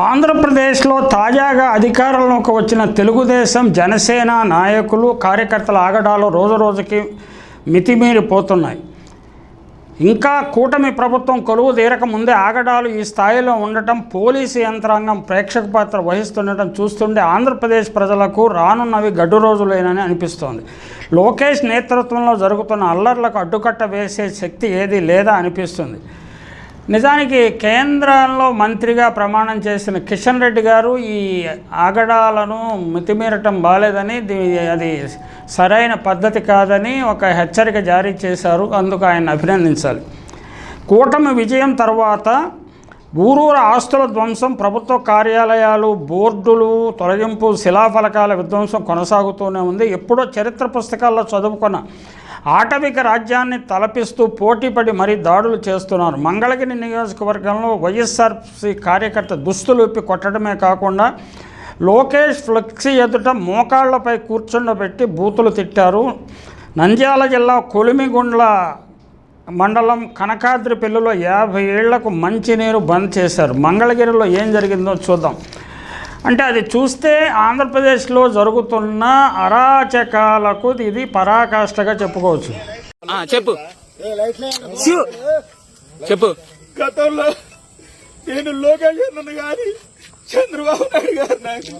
ఆంధ్రప్రదేశ్లో తాజాగా అధికారంలోకి వచ్చిన తెలుగుదేశం జనసేన నాయకులు కార్యకర్తల ఆగడాలు రోజు రోజుకి మితిమీరిపోతున్నాయి. ఇంకా కూటమి ప్రభుత్వం కొలువు తీరక ముందే ఆగడాలు ఈ స్థాయిలో ఉండటం పోలీసు యంత్రాంగం ప్రేక్షక పాత్ర వహిస్తుండటం చూస్తుంటే ఆంధ్రప్రదేశ్ ప్రజలకు రానున్నవి గడ్డు రోజులేనని అనిపిస్తోంది. లోకేష్ నేతృత్వంలో జరుగుతున్న అల్లర్లకు అడ్డుకట్ట వేసే శక్తి ఏది లేదా అనిపిస్తుంది. నిజానికి కేంద్రంలో మంత్రిగా ప్రమాణం చేసిన కిషన్ రెడ్డి గారు ఈ ఆగడాలను మితిమీరటం బాలేదని అది సరైన పద్ధతి కాదని ఒక హెచ్చరిక జారీ చేశారు. అందుకు ఆయన అభినందించాలి. కూటమి విజయం తర్వాత ఊరూర ఆస్తుల ధ్వంసం ప్రభుత్వ కార్యాలయాలు బోర్డులు తొలగింపు శిలాఫలకాల విధ్వంసం కొనసాగుతూనే ఉంది. ఎప్పుడో చరిత్ర పుస్తకాల్లో చదువుకున్న ఆటవిక రాజ్యాన్ని తలపిస్తూ పోటీపడి మరీ దాడులు చేస్తున్నారు. మంగళగిరి నియోజకవర్గంలో వైఎస్ఆర్సీ కార్యకర్త దుస్తులు ఇప్పి కొట్టడమే కాకుండా లోకేష్ ఫ్లెక్సీ ఎదుట మోకాళ్ళపై కూర్చుండబెట్టి బూతులు తిట్టారు. నంద్యాల జిల్లా కొలిమిగుండ్ల మండలం కనకాద్రిపల్లిలో యాభై ఏళ్ళకు మంచినీరు బంద్ చేశారు. మంగళగిరిలో ఏం జరిగిందో చూద్దాం. అంటే అది చూస్తే ఆంధ్రప్రదేశ్లో జరుగుతున్న అరాచకాలకు ఇది పరాకాష్ఠగా చెప్పుకోవచ్చు. ఆ, చెప్పు. చెప్పు. గతంలో నేను లోకేష్ అన్నను గాని చంద్రబాబు నాయుడు గారు నాకు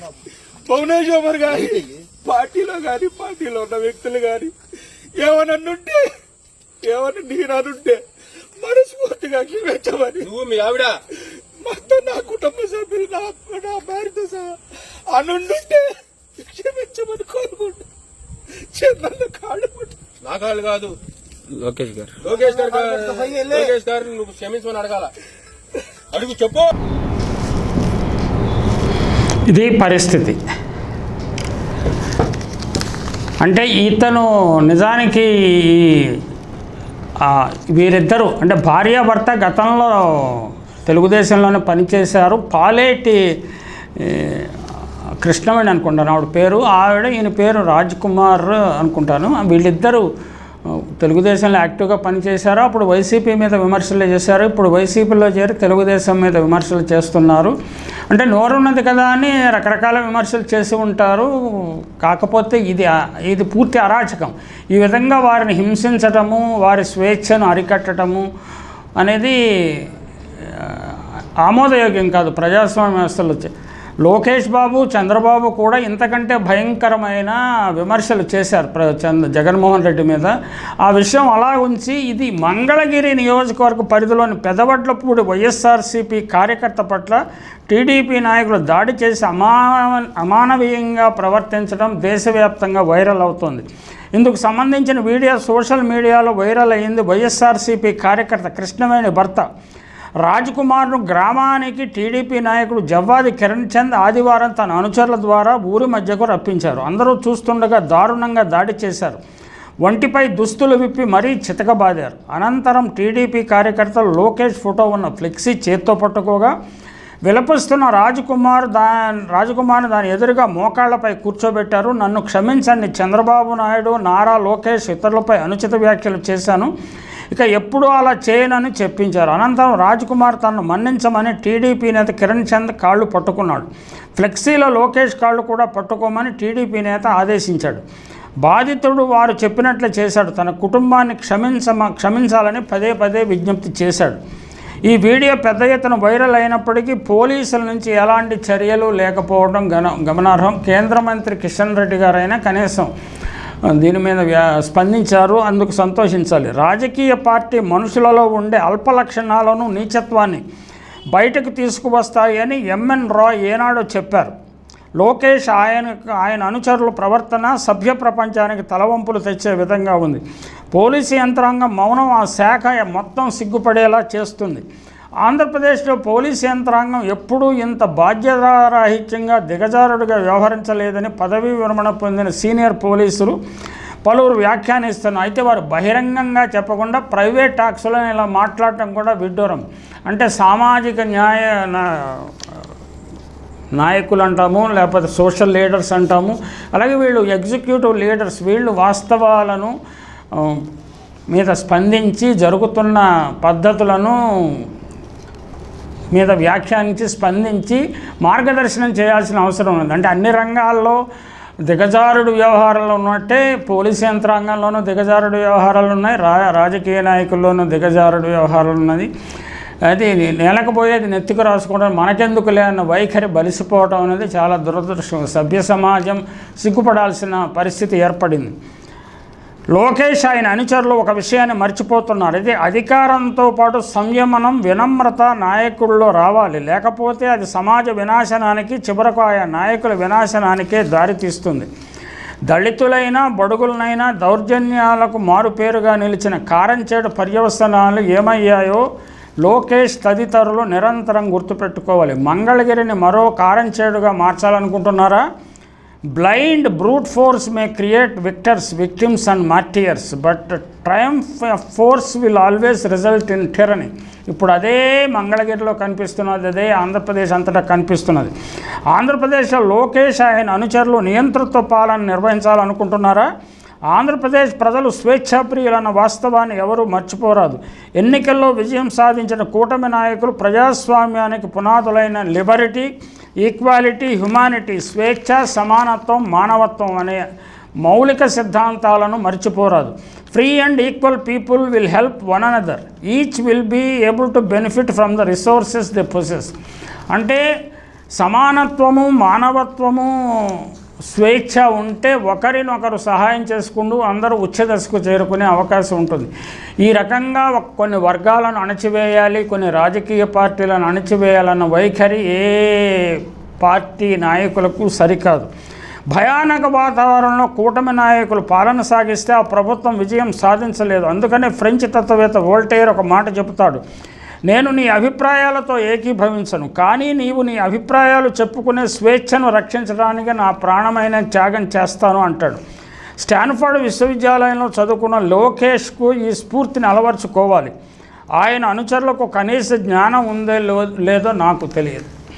భువనేశ్వర్ గాని పార్టీలో గాని పార్టీలో ఉన్న వ్యక్తులు గాని ఏమన్నుంటే ఏమన్నా నేననుంటే మనస్ఫూర్తిగా క్షమించమని నువ్వు మీ ఆవిడ. మొత్తం నా కుటుంబ సభ్యులు నా నా భార్యతో సహా అనుండుంటే క్షమించమని కోరుకుంటా. చిన్న కాళ్ళు నా కాళ్ళు కాదు. లోకేష్ గారు. లోకేష్ గారు లోకేష్ గారు నువ్వు క్షమించమని అడగాల. అడుగు చెప్పు. ఇది పరిస్థితి. అంటే ఇతను నిజానికి వీరిద్దరూ అంటే భార్యాభర్త గతంలో తెలుగుదేశంలోనే పనిచేశారు. పాలేటి ఏ, కృష్ణవేణి అనుకుంటాను ఆవిడ పేరు. ఆవిడ ఈయన పేరు రాజ్ కుమార్ అనుకుంటాను. వీళ్ళిద్దరూ తెలుగుదేశంలో యాక్టివ్గా పనిచేశారు. అప్పుడు వైసీపీ మీద విమర్శలు చేశారు. ఇప్పుడు వైసీపీలో చేరి తెలుగుదేశం మీద విమర్శలు చేస్తున్నారు. అంటే నోరున్నది కదా అని రకరకాల విమర్శలు చేసి ఉంటారు. కాకపోతే ఇది ఇది పూర్తి అరాచకం. ఈ విధంగా వారిని హింసించటము వారి స్వేచ్ఛను అరికట్టడము అనేది ఆమోదయోగ్యం కాదు. ప్రజాస్వామ్య వ్యవస్థలు వచ్చాయి లోకేష్ బాబు చంద్రబాబు కూడా ఇంతకంటే భయంకరమైన విమర్శలు చేశారు ప్ర చంద్ర జగన్మోహన్ రెడ్డి మీద. ఆ విషయం అలా ఉంచి ఇది మంగళగిరి నియోజకవర్గ పరిధిలోని పెదవడ్లపూడి వైఎస్ఆర్సీపీ కార్యకర్త పట్ల టీడీపీ నాయకులు దాడి చేసి అమా అమానవీయంగా ప్రవర్తించడం దేశవ్యాప్తంగా వైరల్ అవుతోంది. ఇందుకు సంబంధించిన వీడియో సోషల్ మీడియాలో వైరల్ అయింది వైఎస్ఆర్సీపీ కార్యకర్త కృష్ణవేణి భర్త. కుమార్ను గ్రామానికి టీడీపీ నాయకుడు జవ్వాది కిరణ్ చంద్ ఆదివారం తన అనుచరుల ద్వారా ఊరి మధ్యకు రప్పించారు. అందరూ చూస్తుండగా దారుణంగా దాడి చేశారు. ఒంటిపై దుస్తులు విప్పి మరీ చితకబాదారు. అనంతరం టీడీపీ కార్యకర్తలు లోకేష్ ఫోటో ఉన్న ఫ్లెక్సీ చేత్తో పట్టుకోగా విలపిస్తున్న రాజకుమార్ దా రాజకుమార్ని దాని ఎదురుగా మోకాళ్ళపై కూర్చోబెట్టారు. నన్ను క్షమించండి చంద్రబాబు నాయుడు నారా లోకేష్ ఇతరులపై అనుచిత వ్యాఖ్యలు చేశాను. ఇక ఎప్పుడూ అలా చేయనని చెప్పించారు. అనంతరం రాజ్కుమార్ తనను మన్నించమని టీడీపీ నేత కిరణ్ చంద్ కాళ్ళు పట్టుకున్నాడు. ఫ్లెక్సీలో లోకేష్ కాళ్ళు కూడా పట్టుకోమని టీడీపీ నేత ఆదేశించాడు. బాధితుడు వారు చెప్పినట్లు చేశాడు. తన కుటుంబాన్ని క్షమించమ క్షమించాలని పదే పదే విజ్ఞప్తి చేశాడు. ఈ వీడియో పెద్ద ఎత్తున వైరల్ అయినప్పటికీ పోలీసుల నుంచి ఎలాంటి చర్యలు లేకపోవడం గన గమనార్హం. కేంద్ర మంత్రి కిషన్ రెడ్డి గారైనా కనీసం దీని మీద వ్యా- స్పందించారు అందుకు సంతోషించాలి. రాజకీయ పార్టీ మనుషులలో ఉండే అల్ప లక్షణాలను నీచత్వాన్ని బయటకు తీసుకువస్తాయని ఎంఎన్ రాయ్ ఏనాడో చెప్పారు. లోకేష్ ఆయన ఆయన అనుచరుల ప్రవర్తన సభ్య ప్రపంచానికి తలవంపులు తెచ్చే విధంగా ఉంది. పోలీసు యంత్రాంగం మౌనం ఆ శాఖ మొత్తం సిగ్గుపడేలా చేస్తుంది. ఆంధ్రప్రదేశ్లో పోలీసు యంత్రాంగం ఎప్పుడూ ఇంత బాధ్యతారాహిత్యంగా దిగజారుడుగా వ్యవహరించలేదని పదవీ విరమణ పొందిన సీనియర్ పోలీసులు పలువురు వ్యాఖ్యానిస్తున్నారు. అయితే వారు బహిరంగంగా చెప్పకుండా ప్రైవేట్ టాక్స్లో ఇలా మాట్లాడటం కూడా విడ్డూరం. అంటే సామాజిక న్యాయ నాయకులు అంటాము లేకపోతే సోషల్ లీడర్స్ అంటాము అలాగే వీళ్ళు ఎగ్జిక్యూటివ్ లీడర్స్ వీళ్ళు వాస్తవాలను మీద స్పందించి జరుగుతున్న పద్ధతులను మీద వ్యాఖ్యానించి స్పందించి మార్గదర్శనం చేయాల్సిన అవసరం ఉంది. అంటే అన్ని రంగాల్లో దిగజారుడు వ్యవహారాలు ఉన్నట్టే పోలీస్ యంత్రాంగంలోనూ దిగజారుడు వ్యవహారాలు ఉన్నాయి. రా రాజకీయ నాయకుల్లోనూ దిగజారుడు వ్యవహారాలు ఉన్నది. అది నేలకపోయేది నెత్తికి రాసుకోవడం మనకెందుకులే అన్న వైఖరి బలిసిపోవడం అనేది చాలా దురదృష్టం. సభ్య సమాజం సిగ్గుపడాల్సిన పరిస్థితి ఏర్పడింది. లోకేష్ ఆయన అనుచరులు ఒక విషయాన్ని మర్చిపోతున్నారు. ఇది అధికారంతో పాటు సంయమనం వినమ్రత నాయకుల్లో రావాలి. లేకపోతే అది సమాజ వినాశనానికి చివరకు ఆయా నాయకుల వినాశనానికే దారితీస్తుంది దళితులైనా బడుగులనైనా దౌర్జన్యాలకు మారుపేరుగా నిలిచిన కారంచేడు పర్యవసనాలు ఏమయ్యాయో లోకేష్ తదితరులు నిరంతరం గుర్తుపెట్టుకోవాలి. మంగళగిరిని మరో కారంచేడుగా మార్చాలనుకుంటున్నారా? Blind brute force may create victors victims and martyrs but triumph force will always result in tyranny ఇప్పుడు అదే మంగళగిరిలో కనిపిస్తున్నది అదే ఆంధ్రప్రదేశ్ అంతటా కనిపిస్తున్నది. ఆంధ్రప్రదేశ్లో లోకేష్ ఆయన అనుచరులు నియంతృత్వ పాలన నిర్వహించాలనుకుంటున్నారా? ఆంధ్రప్రదేశ్ ప్రజలు స్వేచ్ఛాప్రియులన్న వాస్తవాన్ని ఎవరూ మర్చిపోరాదు. ఎన్నికల్లో విజయం సాధించిన కూటమి నాయకులు ప్రజాస్వామ్యానికి పునాదులైన లిబరిటీ ఈక్వాలిటీ హ్యుమానిటీ స్వేచ్ఛ సమానత్వం మానవత్వం అనే మౌలిక సిద్ధాంతాలను మర్చిపోరాదు. Free and equal people will help one another. Each will be able to benefit from the resources the possess. అంటే సమానత్వము మానవత్వము స్వేచ్ఛ ఉంటే ఒకరినొకరు సహాయం చేసుకుంటూ అందరూ ఉచ్చదశకు చేరుకునే అవకాశం ఉంటుంది. ఈ రకంగా కొన్ని వర్గాలను అణచివేయాలి కొన్ని రాజకీయ పార్టీలను అణచివేయాలన్న వైఖరి ఏ పార్టీ నాయకులకు సరికాదు. భయానక వాతావరణంలో కూటమి నాయకులు పాలన సాగిస్తే ఆ ప్రభుత్వం విజయం సాధించలేదు. అందుకనే ఫ్రెంచ్ తత్వవేత్త వోల్టైర్ ఒక మాట చెబుతాడు. నేను నీ అభిప్రాయాలతో ఏకీభవించను కానీ నీవు నీ అభిప్రాయాలు చెప్పుకునే స్వేచ్ఛను రక్షించడానికి నా ప్రాణమైన త్యాగం చేస్తాను అంటాడు. స్టాన్ఫర్డ్ విశ్వవిద్యాలయంలో చదువుకున్న లోకేష్కు ఈ స్ఫూర్తిని అలవర్చుకోవాలి. ఆయన అనుచరులకు కనీస జ్ఞానం ఉందో లేదో నాకు తెలియదు.